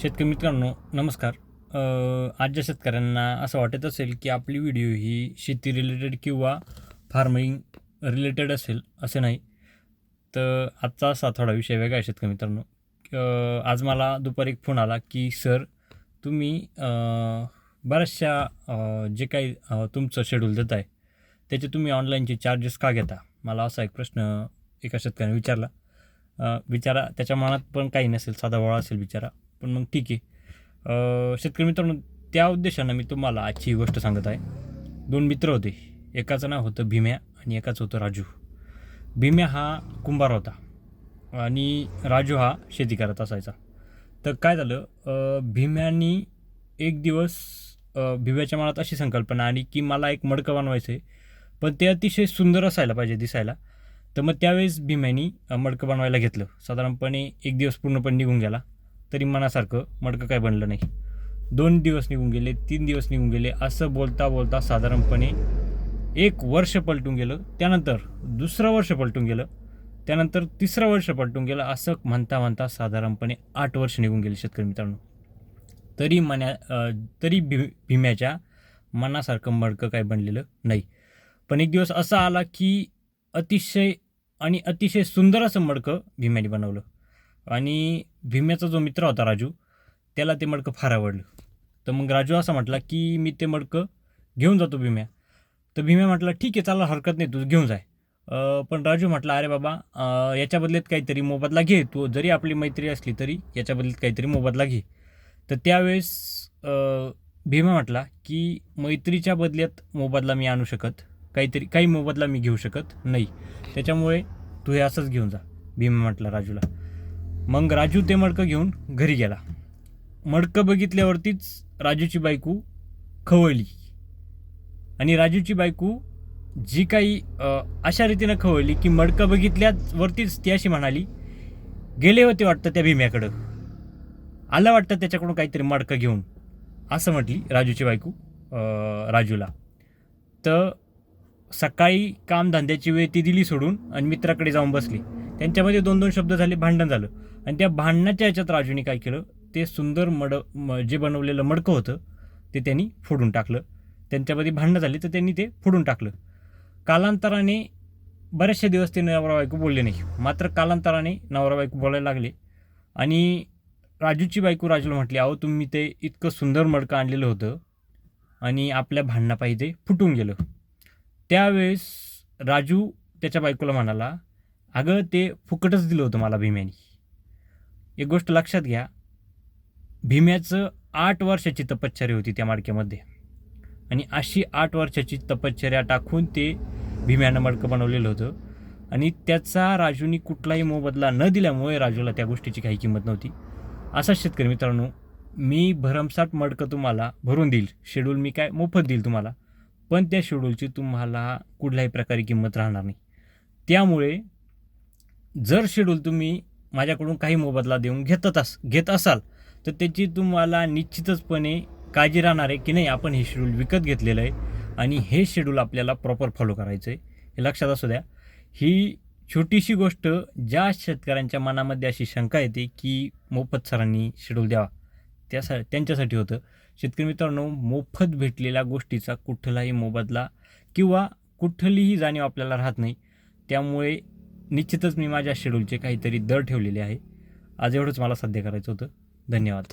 शेतकरी मित्रांनो नमस्कार. आजच्या शेतकऱ्यांना असं वाटत असेल की आपली व्हिडिओ ही शेती रिलेटेड किंवा फार्मिंग रिलेटेड असेल असं नाही. तर आजचा असा थोडा विषय वेगळा आहे शेतकरी मित्रांनो. आज मला दुपारी एक फोन आला की सर तुम्ही बऱ्याचशा जे काही तुमचं शेड्यूल देत आहे त्याचे तुम्ही ऑनलाईनचे चार्जेस का घेता? मला असा एक प्रश्न एका शेतकऱ्याने विचारला. विचारा त्याच्या मनात पण काही नसेल साधा वळा असेल विचारा पण मग ठीक आहे. शेतकरी मित्रांनो त्या उद्देशानं मी तुम्हाला आजची गोष्ट सांगत आहे. दोन मित्र होते. एकाचं नाव होतं भीम्या आणि एकाचं होतं राजू. भीम्या हा कुंभार होता आणि राजू हा शेती करत असायचा. तर काय झालं? भीम्यानी एक दिवस भिव्याच्या भीम्याच्या मनात अशी संकल्पना आली की मला एक मडकं बनवायचं आहे पण ते अतिशय सुंदर असायला पाहिजे दिसायला. तर मग त्यावेळेस भीम्यानी मडकं बनवायला घेतलं. साधारणपणे एक दिवस पूर्णपणे निघून गेला. तरी मनासारखं मडकं काय बनलं नाही. दोन दिवस निघून गेले तीन दिवस निघून गेले असं बोलता बोलता साधारणपणे एक वर्ष पलटून गेलं त्यानंतर दुसरं वर्ष पलटून गेलं त्यानंतर तिसरं वर्ष पलटून गेलं असं म्हणता म्हणता साधारणपणे आठ वर्ष निघून गेले शेतकरी मित्रांनो. तरी मना तरी भि भीम्याच्या मनासारखं मडकं काय बनलेलं नाही. पण एक दिवस असा आला की अतिशय आणि अतिशय सुंदर असं मडकं भीम्याने बनवलं. आणि भीम्याचा जो मित्र होता राजू त्याला ते मडकं फार आवडलं. तर मग राजू असा म्हटला की मी ते मडकं घेऊन जातो भीम्या. तर भीम्या म्हटला ठीक आहे चाला हरकत नाही तू घेऊन जाय. पण राजू म्हटला अरे बाबा याच्या बदल्यात काहीतरी मोबदला घे तू जरी आपली मैत्री असली तरी याच्या बदल्यात काहीतरी मोबदला घे. तर त्यावेळेस भीमा म्हटला की मैत्रीच्या बदल्यात मोबदला मी आणू शकत काहीतरी काही मोबदला मी घेऊ शकत नाही. त्याच्यामुळे तू हे असंच घेऊन जा भीमा म्हटला राजूला. मग राजू ते मडकं घेऊन घरी गेला. मडकं बघितल्यावरतीच राजूची बायको खवळली. आणि राजूची बायको जी काही अशा रीतीनं खवळली की मडकं बघितल्यावरतीच ती अशी म्हणाली गेले होते वाटतं त्या भीम्याकडं. आलं वाटतं त्याच्याकडून काहीतरी मडकं घेऊन. असं म्हटली राजूची बायको राजूला. तर सकाळी कामधंद्याची वेळ ती दिली सोडून आणि मित्राकडे जाऊन बसली. त्यांच्यामध्ये दोन दोन शब्द झाले भांडण झालं. आणि त्या भांडणाच्या याच्यात राजूने काय केलं ते सुंदर मड म जे बनवलेलं मडकं होतं ते त्यांनी फोडून टाकलं. त्यांच्यामध्ये भांडणं झाली तर त्यांनी ते फोडून टाकलं. कालांतराने बरेचसे दिवस ते नवरा बायको बोलले नाही. मात्र कालांतराने नवरा बायको बोलायला लागले. आणि राजूची बायको राजूला म्हटली अहो तुम्ही ते इतकं सुंदर मडकं आणलेलं होतं आणि आपल्या भांडणापायी ते फुटून गेलं. त्यावेळेस राजू त्याच्या बायकोला म्हणाला अगं ते फुकटच दिलं होतं मला भीम्यानी. एक गोष्ट लक्षात घ्या भीम्याचं आठ वर्षाची तपश्चर्या होती त्या मडक्यामध्ये. आणि अशी आठ वर्षाची तपश्चर्या टाकून ते भीम्यानं मडकं बनवलेलं होतं. आणि त्याचा राजूनी कुठलाही मोबदला न दिल्यामुळे राजूला त्या गोष्टीची काही किंमत नव्हती. असा शेतकरी मित्रांनो मी भरमसाठ मडकं तुम्हाला भरून देईल. शेड्यूल मी काय मोफत देईल तुम्हाला. पण त्या शेड्यूलची तुम्हाला कुठल्याही प्रकारे किंमत राहणार नाही. त्यामुळे जर शेड्यूल तुम्ही माझ्याकडून काही मोबदला देऊन घेतच अस घेत असाल तर त्याची तुम्हाला निश्चितचपणे काळजी राहणार आहे की नाही आपण हे शेड्यूल विकत घेतलेलं आहे आणि हे शेड्यूल आपल्याला प्रॉपर फॉलो करायचं आहे हे लक्षात असू द्या. ही छोटीशी गोष्ट ज्या शेतकऱ्यांच्या मनामध्ये अशी शंका येते की मोफत सरांनी शेड्यूल द्यावा त्यासा त्यांच्यासाठी होतं. शेतकरी मित्रांनो मोफत भेटलेल्या गोष्टीचा कुठलाही मोबदला किंवा कुठलीही जाणीव आपल्याला राहत नाही. त्यामुळे निश्चितच मी माझ्या शेड्यूलचे काहीतरी दर ठेवलेले आहे. आज एवढंच मला साध्य करायचं होतं. धन्यवाद.